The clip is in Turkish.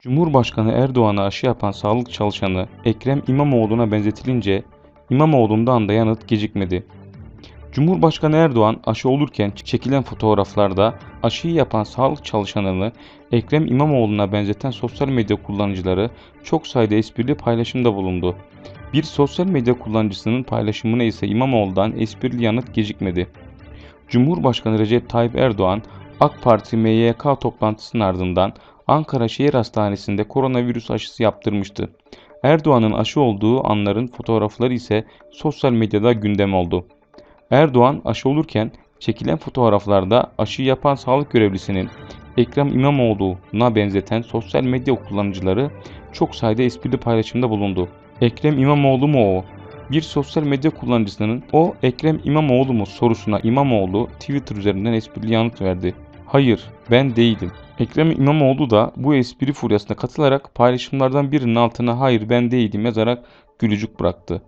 Cumhurbaşkanı Erdoğan'a aşı yapan sağlık çalışanı Ekrem İmamoğlu'na benzetilince İmamoğlu'ndan da yanıt gecikmedi. Cumhurbaşkanı Erdoğan aşı olurken çekilen fotoğraflarda aşıyı yapan sağlık çalışanını Ekrem İmamoğlu'na benzeten sosyal medya kullanıcıları çok sayıda esprili paylaşımda bulundu. Bir sosyal medya kullanıcısının paylaşımına ise İmamoğlu'dan esprili yanıt gecikmedi. Cumhurbaşkanı Recep Tayyip Erdoğan AK Parti MYK toplantısının ardından Ankara Şehir Hastanesi'nde koronavirüs aşısı yaptırmıştı. Erdoğan'ın aşı olduğu anların fotoğrafları ise sosyal medyada gündem oldu. Erdoğan aşı olurken çekilen fotoğraflarda aşı yapan sağlık görevlisinin Ekrem İmamoğlu'na benzeten sosyal medya kullanıcıları çok sayıda esprili paylaşımda bulundu. Ekrem İmamoğlu mu o? Bir sosyal medya kullanıcısının o Ekrem İmamoğlu mu sorusuna İmamoğlu Twitter üzerinden esprili yanıt verdi. Hayır ben değilim. Ekrem İmamoğlu da bu espri furyasına katılarak paylaşımlardan birinin altına hayır ben değilim yazarak gülücük bıraktı.